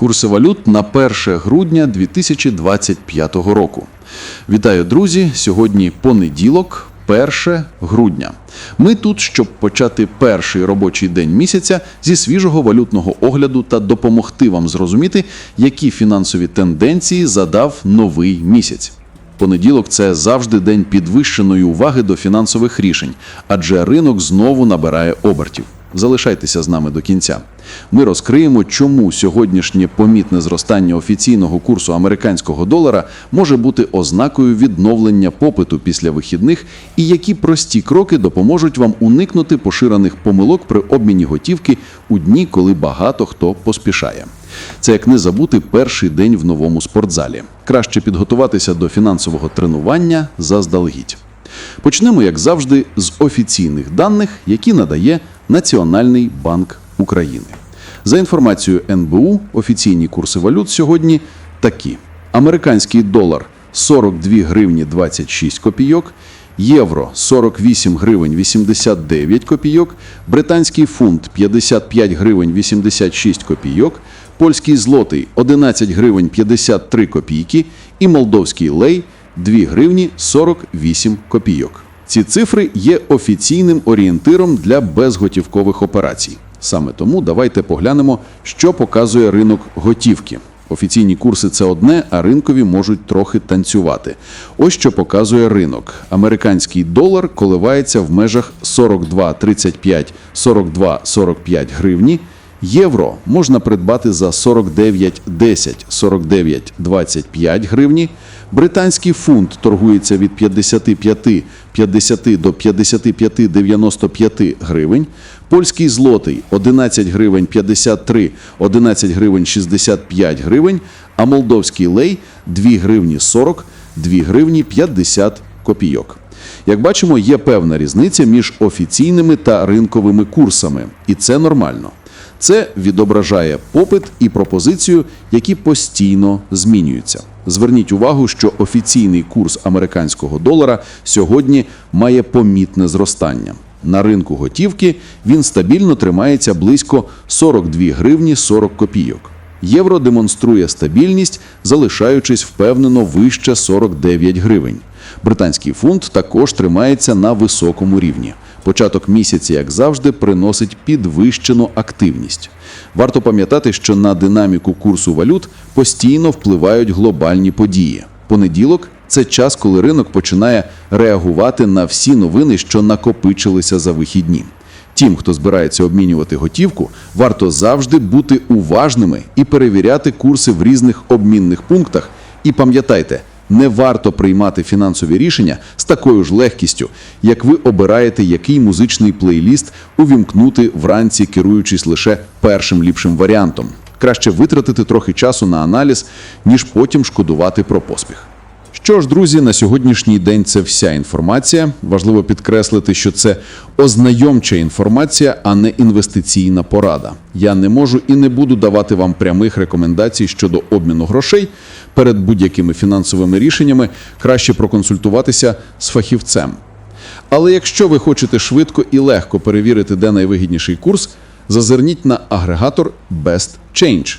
Курси валют на 1 грудня 2025 року. Вітаю, друзі! Сьогодні понеділок, 1 грудня. Ми тут, щоб почати перший робочий день місяця зі свіжого валютного огляду та допомогти вам зрозуміти, які фінансові тенденції задав новий місяць. Понеділок це завжди день підвищеної уваги до фінансових рішень, адже ринок знову набирає обертів. Залишайтеся з нами до кінця. Ми розкриємо, чому сьогоднішнє помітне зростання офіційного курсу американського долара може бути ознакою відновлення попиту після вихідних і які прості кроки допоможуть вам уникнути поширених помилок при обміні готівки у дні, коли багато хто поспішає. Це як не забути перший день в новому спортзалі. Краще підготуватися до фінансового тренування заздалегідь. Почнемо, як завжди, з офіційних даних, які надає Національний банк України. За інформацією НБУ, офіційні курси валют сьогодні такі: американський долар 42 гривні 26 копійок, євро 48 гривень 89 копійок, британський фунт 55 гривень 86 копійок, польський злотий 11 гривень 53 копійки і молдовський лей 2 гривні 48 копійок. Ці цифри є офіційним орієнтиром для безготівкових операцій. Саме тому давайте поглянемо, що показує ринок готівки. Офіційні курси це одне, а ринкові можуть трохи танцювати. Ось що показує ринок. Американський долар коливається в межах 42,35 42,45 гривні. Євро можна придбати за 49,10 49,25 гривні. Британський фунт торгується від 55 50 до 55 95 гривень. Польський злотий 11 гривень 53, 11 гривень 65 гривень, а молдовський лей 2 гривні 40, 2 гривні 50 копійок. Як бачимо, є певна різниця між офіційними та ринковими курсами, і це нормально. Це відображає попит і пропозицію, які постійно змінюються. Зверніть увагу, що офіційний курс американського долара сьогодні має помітне зростання. На ринку готівки він стабільно тримається близько 42 гривні 40 копійок. Євро демонструє стабільність, залишаючись впевнено вище 49 гривень. Британський фунт також тримається на високому рівні. Початок місяця, як завжди, приносить підвищену активність. Варто пам'ятати, що на динаміку курсу валют постійно впливають глобальні події. Понеділок це час, коли ринок починає реагувати на всі новини, що накопичилися за вихідні. Тим, хто збирається обмінювати готівку, варто завжди бути уважними і перевіряти курси в різних обмінних пунктах. І пам'ятайте, не варто приймати фінансові рішення з такою ж легкістю, як ви обираєте, який музичний плейліст увімкнути вранці, керуючись лише першим ліпшим варіантом. Краще витратити трохи часу на аналіз, ніж потім шкодувати про поспіх. Що ж, друзі, на сьогоднішній день це вся інформація. Важливо підкреслити, що це ознайомча інформація, а не інвестиційна порада. Я не можу і не буду давати вам прямих рекомендацій щодо обміну грошей. Перед будь-якими фінансовими рішеннями краще проконсультуватися з фахівцем. Але якщо ви хочете швидко і легко перевірити, де найвигідніший курс, зазирніть на агрегатор Best Change.